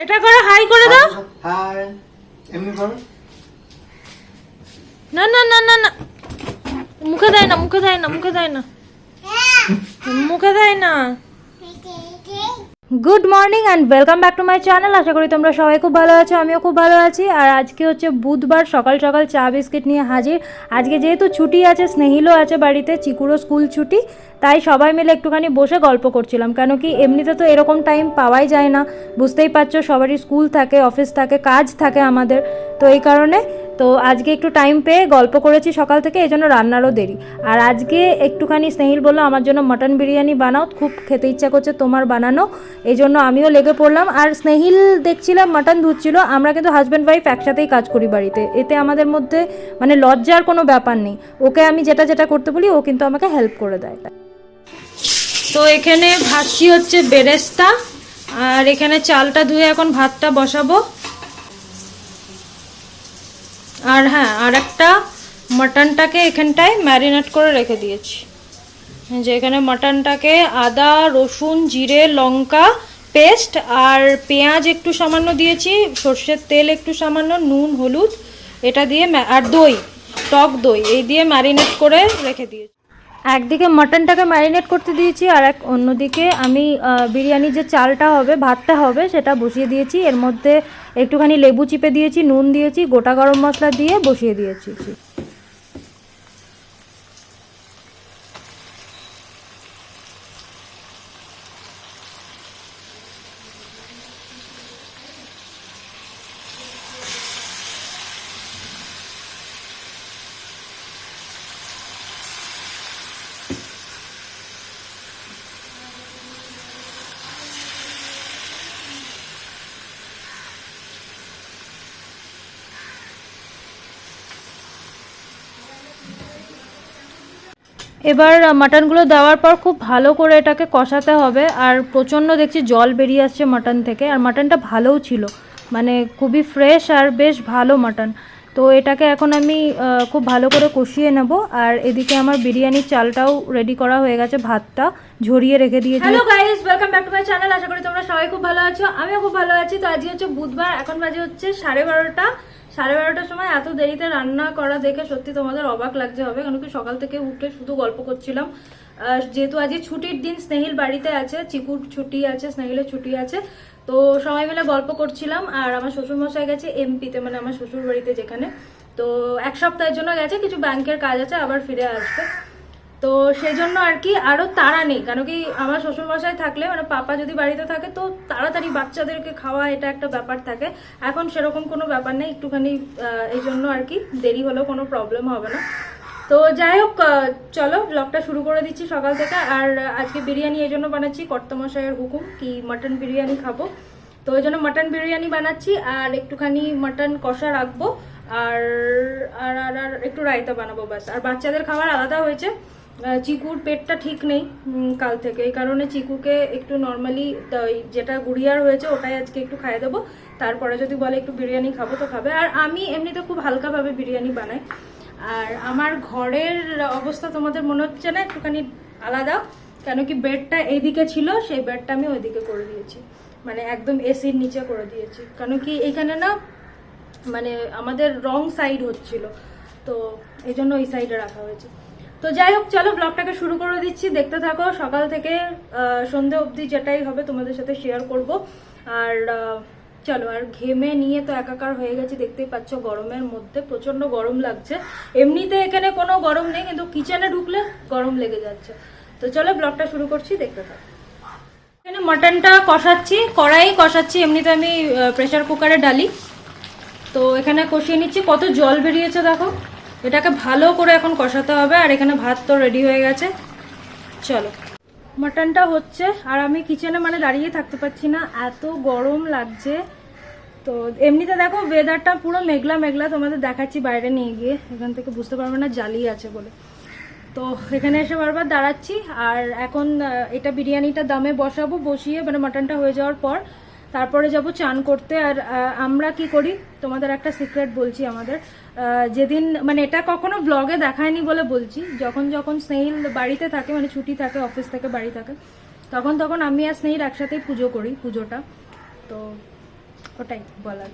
এটা করে হাই করে দাও। হাই এমনি করো। না না না না না। মুখে দেয় না মুখে দেয় না মুখে দেয় না। মুখে দেয় না। Good morning and welcome back to my channel আশা করি তোমরা সবাই খুব ভালো আছো, আমিও খুব ভালো আছি। আর আজকে হচ্ছে বুধবার, সকাল সকাল চা বিস্কিট নিয়ে হাজির। আজকে যেহেতু ছুটি আছে, স্নেহিলও আছে বাড়িতে, চিকুরও স্কুল ছুটি, তাই সবাই মিলে একটুখানি বসে গল্প করছিলাম। কেন কি এমনিতে তো এরকম টাইম পাওয়াই যায় না। বুঝতেই পারছ, সবারই স্কুল থাকে, অফিস থাকে, কাজ থাকে আমাদের। তো এই কারণে তো আজকে একটু টাইম পেয়ে গল্প করেছি সকাল থেকে, এই জন্য রান্নারও দেরি। আর আজকে একটুখানি স্নেহিল বলল, আমার জন্য মটন বিরিয়ানি বানাও, খুব খেতে ইচ্ছা করছে তোমার বানানো। এই জন্য আমিও লেগে পড়লাম। আর স্নেহিল দেখছিলাম মাটন ধুচ্ছিল, আমরা কিন্তু হাজব্যান্ড ওয়াইফ একসাথেই কাজ করি বাড়িতে। এতে আমাদের মধ্যে মানে লজ্জার কোনো ব্যাপার নেই। ওকে আমি যেটা যেটা করতে বলি, ও কিন্তু আমাকে হেল্প করে দেয়। তো এখানে ভাসছি হচ্ছে বেরেস্তা, আর এখানে চালটা ধুয়ে এখন ভাতটা বসাবো। আর হ্যাঁ আর একটা মাটনটাকে এখানটায় ম্যারিনেট করে রেখে দিয়েছি। যে এখানে মাটনটাকে আদা, রসুন, জিরে, লঙ্কা পেস্ট আর পেঁয়াজ একটু সামান্য দিয়েছি, সর্ষের তেল একটু সামান্য, নুন, হলুদ, এটা দিয়ে আর দই, টক দই, এই দিয়ে ম্যারিনেট করে রেখে দিয়েছি। একদিকে মাটনটাকে ম্যারিনেট করতে দিয়েছি আর এক অন্যদিকে আমি বিরিয়ানির যে চালটা হবে, ভাতটা হবে, সেটা বসিয়ে দিয়েছি। এর মধ্যে একটুখানি লেবু চিপে দিয়েছি, নুন দিয়েছি, গোটা গরম মশলা দিয়ে বসিয়ে দিয়েছি। এবার মাটনগুলো দেওয়ার পর খুব ভালো করে এটাকে কষাতে হবে। আর প্রচণ্ড দেখছি জল বেরিয়ে আসছে মাটন থেকে। আর মাটনটা ভালোও ছিল। মানে খুবই ফ্রেশ আর বেশ ভালো মাটন। তো এটাকে এখন আমি খুব ভালো করে কষিয়ে নেব। আর এদিকে আমার বিরিয়ানির চালটাও রেডি করা হয়ে গেছে। ভাতটা ঝরিয়ে রেখে দিয়েছি। Hello guys welcome back to my channel আশা করি তোমরা সবাই খুব ভালো আছো। আমিও খুব ভালো আছি। তো আজকে হচ্ছে বুধবার। এখন বাজে হচ্ছে সাড়ে বারোটা। সাড়ে বারোটার সময় এত দেরিতে রান্না করা দেখে সত্যি তোমাদের অবাক লাগতে হবে, কেন কি সকাল থেকে উঠে শুধু গল্প করছিলাম। যেহেতু আজকে ছুটির দিন, স্নেহিল বাড়িতে আছে, চিকুর ছুটি আছে, স্নেহিলের ছুটি আছে, তো সবাই মিলে গল্প করছিলাম, আর আমার শ্বশুরমশাই গেছে এমপিতে মানে আমার শ্বশুর বাড়িতে যেখানে। তো এক সপ্তাহের জন্য গেছে, কিছু ব্যাংকের কাজ আছে, আবার ফিরে আসবে। তো সেই জন্য আর কি আরও তাড়া নেই। কেন কি আমার শ্বশুরমশাই থাকলে মানে পাপা যদি বাড়িতে থাকে, তো তাড়াতাড়ি বাচ্চাদেরকে খাওয়া এটা একটা ব্যাপার থাকে। এখন সেরকম কোনো ব্যাপার নেই, একটুখানি এই জন্য আর কি দেরি হলেও কোনো প্রবলেম হবে না। তো যাই হোক চলো ব্লগটা শুরু করে দিচ্ছি সকাল থেকে। আর আজকে বিরিয়ানি এই জন্য বানাচ্ছি, কর্তমশাইয়ের হুকুম কি মটন বিরিয়ানি খাব। তো ওই জন্য মটন বিরিয়ানি বানাচ্ছি, আর একটুখানি মটন কষা রাখব। আর আর আর একটু রায়তা বানাবো, ব্যাস। আর বাচ্চাদের খাবার আলাদা হয়েছে। চিকুর পেটটা ঠিক নেই কাল থেকে। এই কারণে চিকুকে একটু নর্মালি যেটা গুড়িয়ার হয়েছে ওটাই আজকে একটু খাইয়ে দেবো। তারপরে যদি বলে একটু বিরিয়ানি খাব তো খাবে। আর আমি এমনিতে খুব হালকাভাবে বিরিয়ানি বানাই। আর আমার ঘরের অবস্থা তোমাদের মনে হচ্ছে না? একটুখানি আলাদা। কেন কি বেডটা এইদিকে ছিল, সেই বেডটা আমি ওইদিকে করে দিয়েছি। মানে একদম এসির নিচে করে দিয়েছি। কেন কি এখানে না মানে আমাদের রং সাইড হচ্ছিল। তো এই জন্য ওই সাইডে রাখা হয়েছে। তো যাই হোক, চলো ব্লগটাকে শুরু করে দিচ্ছি। দেখতে থাকো, সকাল থেকে সন্ধে অবধি যেটাই হবে তোমাদের সাথে শেয়ার করব। আর চলো, আর ঘেমে নিয়ে তো একাকার হয়ে গেছে, দেখতেই পাচ্ছ গরমের মধ্যে প্রচণ্ড গরম লাগছে। এমনিতে এখানে কোনো গরম নেই, কিন্তু কিচেনে ঢুকলে গরম লেগে যাচ্ছে। তো চলো ব্লগটা শুরু করছি, দেখতে থাকো। এখানে মাটনটা কষাচ্ছি, কড়াই কষাচ্ছি, এমনিতে আমি প্রেসার কুকারে ডালি। তো এখানে কষিয়ে নিচ্ছি, কত জল বেরিয়েছে দেখো। এটাকে ভালো করে এখন কষাতে হবে, আর এখানে ভাত তো রেডি হয়ে গেছে। চলো। মাটনটা হচ্ছে, আর আমি কিচেনে মানে দাঁড়িয়ে থাকতে পারছি না, এত গরম লাগছে। তো এমনিতে দেখো ওয়েদারটা পুরো মেঘলা মেঘলা, তোমাদের দেখাচ্ছি বাইরে নিয়ে গিয়ে। এখান থেকে বুঝতে পারবে না জালি আছে বলে। তো এখানে এসে বারবার দাঁড়াচ্ছি, আর এখন এটা বিরিয়ানিটা দামে বসাবো, বসিয়ে মানে মাটনটা হয়ে যাওয়ার পর তারপরে যাব চান করতে, আর আমরা কি করি? তোমাদের একটা সিক্রেট বলছি আমাদের। যেদিন মানে এটা কখনো ব্লগে দেখায়নি বলে বলছি। যখন যখন স্নেহিল বাড়িতে থাকে মানে ছুটি থাকে অফিস থেকে বাড়ি থাকে, তখন তখন আমি আর স্নেহিল একসাথেই পুজো করি, পুজোটা। তো ওটাই বলার।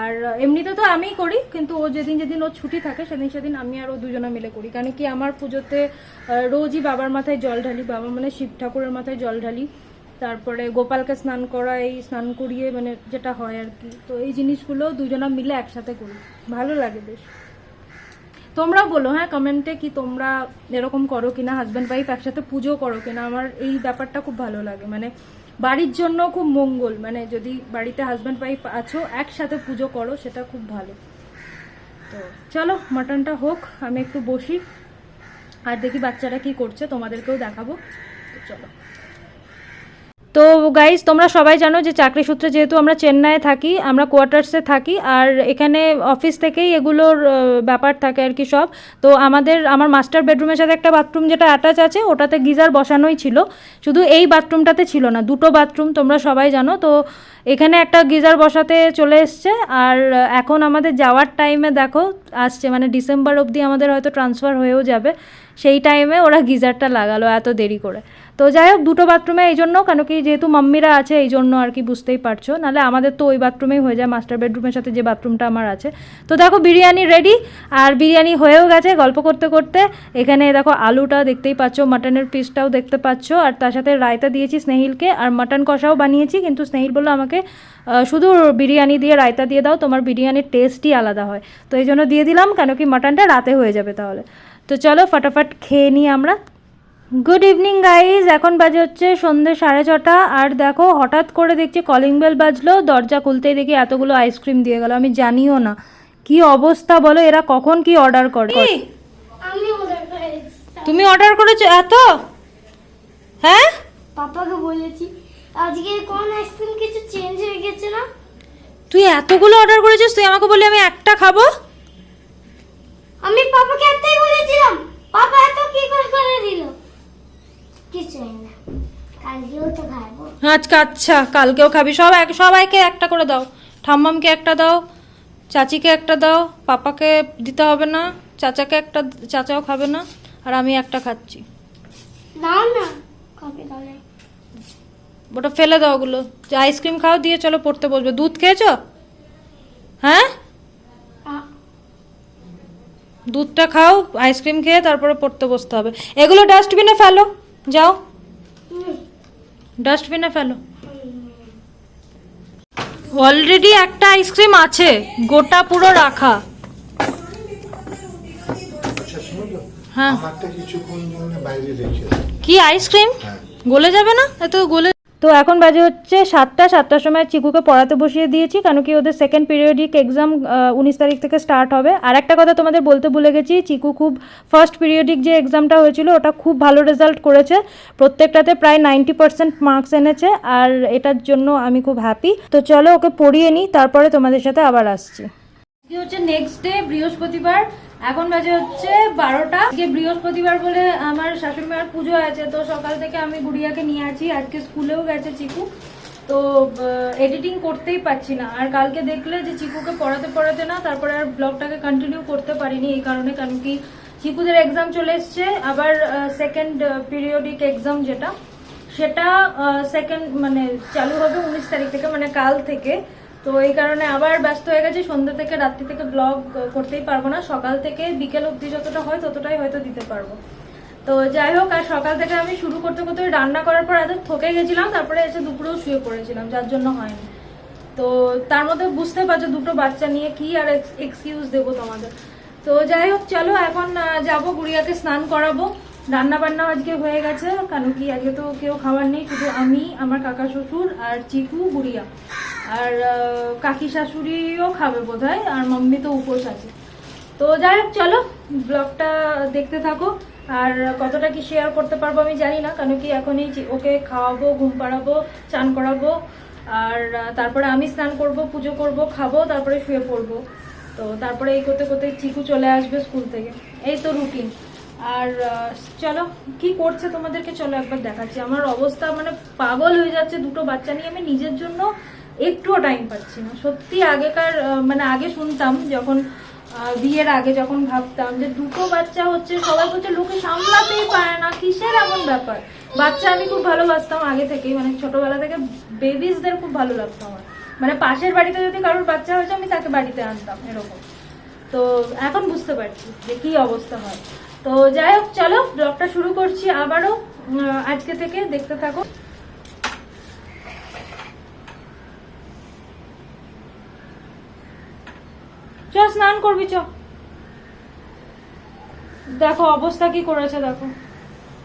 আর এমনিতে তো আমিই করি, কিন্তু ও যেদিন যেদিন ওর ছুটি থাকে, সেদিন সেদিন আমি আর ও দুজনে মিলে করি। কারণ কি, আমার পুজোতে রোজই বাবার মাথায় জল ঢালি, বাবা মানে শিব ঠাকুরের মাথায় জল ঢালি। তারপরে গোপালকে স্নান করা এই স্নান করিয়ে মানে যেটা হয় আর কি। তো এই জিনিসগুলো দুজনা মিলে একসাথে করি। ভালো লাগে বেশ। তোমরা বলো হ্যাঁ কমেন্টে কি তোমরা এরকম করো কিনা হাজব্যান্ড ওয়াইফ একসাথে পুজো করো কিনা? আমার এই ব্যাপারটা খুব ভালো লাগে। মানে বাড়ির জন্য খুব মঙ্গল। মানে যদি বাড়িতে হাজব্যান্ড ওয়াইফ আছো, একসাথে পুজো করো, সেটা খুব ভালো। তো চলো মাটনটা হোক, আমি একটু বসি। আর দেখি বাচ্চারা কি করছে, তোমাদেরকেও দেখাবো। তো চলো। তো গাইজ তোমরা সবাই জানো যে চাকরি সূত্রে যেহেতু আমরা চেন্নাইয়ে থাকি, আমরা কোয়ার্টার্সে থাকি, আর এখানে অফিস থেকেই এগুলোর ব্যাপার থাকে আর কি সব। তো আমাদের, আমার মাস্টার বেডরুমের সাথে একটা বাথরুম যেটা অ্যাটাচ আছে, ওটাতে গিজার বসানোই ছিল। শুধু এই বাথরুমটাতে ছিল না, দুটো বাথরুম তোমরা সবাই জানো। তো এখানে একটা গিজার বসাতে চলে এসছে, আর এখন আমাদের যাওয়ার টাইমে দেখো, আসছে মানে ডিসেম্বর অবধি আমাদের হয়তো ট্রান্সফার হয়েও যাবে। সেই টাইমে ওরা গিজারটা লাগালো এত দেরি করে। তো যাই হোক দুটো বাথরুমে এই জন্য, কেন কি যেহেতু মাম্মিরা আছে, এই জন্য আর কি বুঝতেই পারছ। নাহলে আমাদের তো ওই বাথরুমেই হয়ে যায় মাস্টার বেডরুমের সাথে যে বাথরুমটা আমার আছে। তো দেখো, বিরিয়ানি রেডি আর বিরিয়ানি হয়েও গেছে গল্প করতে করতে। এখানে দেখো, আলুটা দেখতেই পাচ্ছ মাটনের পিসটাও দেখতে পাচ্ছ, আর তার সাথে রায়তা দিয়েছি স্নেহিলকে, আর মাটন কষাও বানিয়েছি, কিন্তু স্নেহিল বলল আমাকে শুধু বিরিয়ানি দিয়ে রায়তা দিয়ে দাও, তোমার বিরিয়ানির টেস্টই আলাদা হয়। তো এই জন্য দিয়ে দিলাম, কেন কি মাটনটা রাতে হয়ে যাবে তাহলে। তো চলো ফটাফট খেয়ে নিই আমরা। গুড ইভিনিং গাইজ এখন বাজে হচ্ছে সন্ধ্যে সাড়ে ছটা। আর দেখো হঠাৎ করে দেখছি কলিং বেল বাজলো। দরজা খুলতেই দেখি এতগুলো আইসক্রিম দিয়ে গেল। আমি জানিও না। কি অবস্থা বলো? এরা কখন কি অর্ডার করে তুমি অর্ডার করেছ? এত? হ্যাঁ? পাপাকে বলেছি আজকে কোন আইসক্রিম কিছু চেঞ্জ হয়ে গেছে না? তুই এতগুলো অর্ডার করেছিস? তুই আমাকে বললি আমি একটা খাব? আমি পাপাকে একটাই বলেছিলাম। পাপা এত কি করে করে দিল? কিছু না। কালকেও তো খাব। আজকে আচ্ছা কালকেও খাবি। সব এক সবাইকে একটা করে দাও। ঠাম্মামকে একটা দাও চাচিকে একটা দাও পাপাকে দিতে হবে না চাচাকে একটা চাচাও খাবে না আর আমি একটা খাচ্ছি। দাও না কবে তাহলে ওটা ফেলে দাও ওগুলো। যে আইসক্রিম খাও দিয়ে চলো পড়তে বসবে। দুধ খেয়েছো? হ্যাঁ? দুধটা খাও আইসক্রিম খেয়ে তারপরে পড়তে বসতে হবে। এগুলো ডাস্টবিনে ফেলো যাও। ডাস্টবিনে ফেলো। অলরেডি একটা আইসক্রিম আছে গোটা পুরো রাখা। আচ্ছা হ্যাঁ। কি আইসক্রিম? হ্যাঁ। গলে যাবে না? এত গলে তো এখন বাজে হচ্ছে সাতটা, সাতটার সময় চিকুকে পড়াতে বসিয়ে দিয়েছি কেন কি ওদের সেকেন্ড পিরিয়ডিক এক্সাম উনিশ তারিখ থেকে স্টার্ট হবে। আর একটা কথা তোমাদের বলতে ভুলে গেছি, চিকু খুব ফার্স্ট পিরিয়ডিক যে এক্সামটা হয়েছিল, ওটা খুব ভালো রেজাল্ট করেছে। প্রত্যেকটাতে প্রায় নাইনটি পার্সেন্ট মার্কস এনেছে, আর এটার জন্য আমি খুব হ্যাপি তো চলো ওকে পড়িয়ে নিই, তারপরে তোমাদের সাথে আবার আসছি। আজকে হচ্ছে নেক্সট ডে বৃহস্পতিবার। এখন বাজে হচ্ছে বারোটা। আজকে বৃহস্পতিবার বলে আমার শাশুড়ি মায়ের পুজো আছে, তো সকাল থেকে আমি গুড়িয়াকে নিয়ে আছি। আজকে স্কুলেও গেছে চিকু। তো এডিটিং করতেই পারছি না। আর কালকে দেখলে যে চিকুকে পড়াতে পড়াতে না, তারপরে আর ব্লগটাকে কন্টিনিউ করতে পারিনি, এই কারণে কারণ কি চিকুদের এক্সাম চলে এসছে। আবার সেকেন্ড পিরিয়ডিক এক্সাম যেটা, সেটা সেকেন্ড মানে চালু হবে উনিশ তারিখ থেকে মানে কাল থেকে। তো এই কারণে আবার ব্যস্ত হয়ে গেছে। সন্ধ্যা থেকে, রাত্রি থেকে ব্লগ করতেই পারব না। সকাল থেকে বিকেল অবধি যতটা হয় ততটাই হয়তো দিতে পারব। তো যাই হোক, আর সকাল থেকে আমি শুরু করতে করতে রান্না করার পর এত থকে গেছিলাম। তারপরে এসে দুপুরেও শুয়ে পড়েছিলাম, যার জন্য হয়নি। তো তার মধ্যে বুঝতে পারছ, দুটো বাচ্চা নিয়ে কি আর এক্সকিউজ দেবো তোমাদের। তো যাই হোক, চলো এখন যাব, গুড়িয়াকে স্নান করাবো। রান্না বান্না আজকে হয়ে গেছে, কারণ কি আজকে তো কেউ খাবার নেই। শুধু আমি, আমার কাকা শ্বশুর আর চিকু, গুড়িয়া। আর কাকি শাশুড়িও খাবে বোধহয়, আর মাম্মি তো উপোস আছে। তো যাই হোক, চলো ব্লগটা দেখতে থাকো। আর কতটা কি শেয়ার করতে পারব আমি জানি না, কেন কি এখনই ওকে খাওয়াবো, ঘুম পাড়াবো, চান করাবো, আর তারপরে আমি স্নান করব, পুজো করব, খাব, তারপরে শুয়ে পড়ব। তো তারপরে এই করতে করতে চিকু চলে আসবে স্কুল থেকে। এই তো রুটিন আর চলো, কি করছে তোমাদেরকে চলো একবার দেখাচ্ছি। আমার অবস্থা মানে পাগল হয়ে যাচ্ছে, দুটো বাচ্চা নিয়ে আমি নিজের জন্য একটুও টাইম পাচ্ছি না। সত্যি আগেকার মানে আগে শুনতাম যখন বিয়ের আগে যখন ভাবতাম যে দুটো বাচ্চা হচ্ছে, সবাই বলছে, লোকে সামলাতেই পারে না, কিসের এমন ব্যাপার? বাচ্চা আমি খুব ভালোবাসতাম আগে থেকেই মানে ছোটবেলা থেকে বেবিসদের খুব ভালো লাগতো আমার। মানে পাশের বাড়িতে যদি কারোর বাচ্চা হয়েছে, আমি তাকে বাড়িতে আনতাম, এরকম। তো এখন বুঝতে পারছি যে কি অবস্থা হয়। তো যাই হোক, চলো ব্লগটা শুরু করছি আবারও আজকে থেকে দেখতে থাকো। চ স্নান করবি চ দেখো, অবস্থা কি করেছে, দেখো।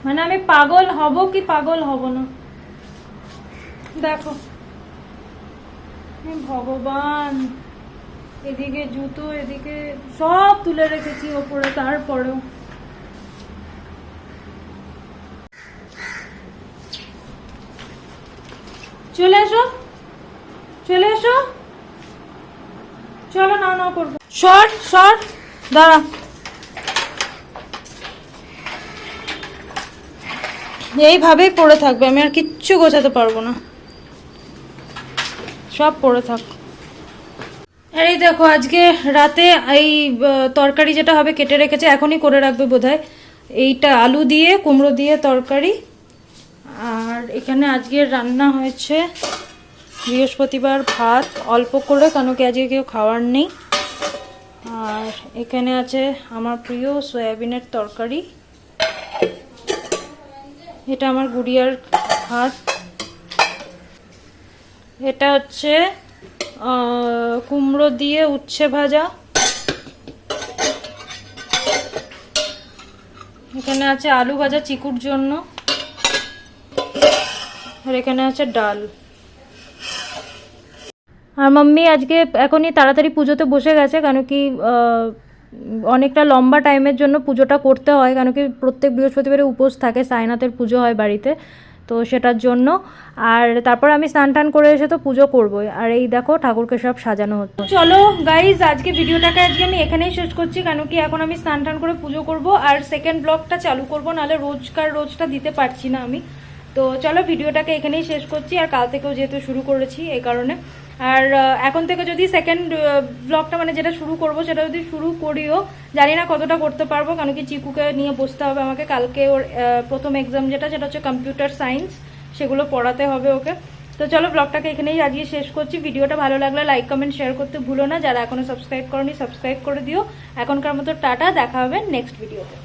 মানে আমি পাগল হব কি পাগল হব না? দেখো। ভগবান, এদিকে জুতো, এদিকে সব তুলে রেখেছি ওপরে, তারপরেও। চলে এসো চলে এসো। চলো না না করব। সর সর, দাঁড়া। এইভাবেই পড়ে থাকবে, আমি আর কিচ্ছু গোছাতে পারব না। সব পড়ে থাক। আর এই দেখো, আজকে রাতে এই তরকারি যেটা হবে কেটে রেখেছে, এখনই করে রাখবে বোধহয়। এইটা আলু দিয়ে, কুমড়ো দিয়ে তরকারি। আর এখানে আজকে রান্না হয়েছে বৃহস্পতিবার ভাত অল্প করে, কেন কি আজকে কেউ খাওয়ার নেই। আর এখানে আছে আমার প্রিয় সয়াবিনের তরকারি। এটা আমার গুড়িয়ার ভাত। এটা হচ্ছে কুমড়ো দিয়ে উচ্ছে ভাজা। এখানে আছে আলু ভাজা চিকুর জন্য। আর এখানে আছে ডাল। আর মাম্মি আজকে এখনই তাড়াতাড়ি পুজোতে বসে গেছে, কেন কি অনেকটা লম্বা টাইমের জন্য পুজোটা করতে হয়, কেন কি প্রত্যেক বৃহস্পতিবারে উপোস থাকে সাইনাথের পুজো হয় বাড়িতে, তো সেটার জন্য। আর তারপর আমি স্নান টান করে এসে তো পুজো করবোই, আর এই দেখো ঠাকুরকে সব সাজানো হচ্ছে। চলো গাইজ আজকে ভিডিওটাকে আজকে আমি এখানেই শেষ করছি, কেন কি এখন আমি স্নান টান করে পুজো করব, আর সেকেন্ড ব্লগটা চালু করব, নাহলে রোজকার রোজটা দিতে পারছি না আমি। তো চলো ভিডিওটাকে এখানেই শেষ করছি, আর কাল থেকেও যেহেতু শুরু করেছি, এই কারণে। আর এখন থেকে যদি সেকেন্ড ব্লগটা মানে যেটা শুরু করব, সেটা যদি শুরু করিও, জানি না কতটা করতে পারব, কারণ কি চিকুকে নিয়ে বসতে হবে আমাকে, কালকে ওর প্রথম এক্সাম যেটা, সেটা হচ্ছে কম্পিউটার সায়েন্স সেগুলো পড়াতে হবে ওকে। তো চলো ব্লগটাকে এখানেই আজকে শেষ করছি। ভিডিওটা ভালো লাগলে লাইক কমেন্ট শেয়ার করতে ভুলো না। যারা এখনও সাবস্ক্রাইব করনি সাবস্ক্রাইব করে দিও। এখনকার মতো টাটা, দেখা হবে নেক্সট ভিডিওতে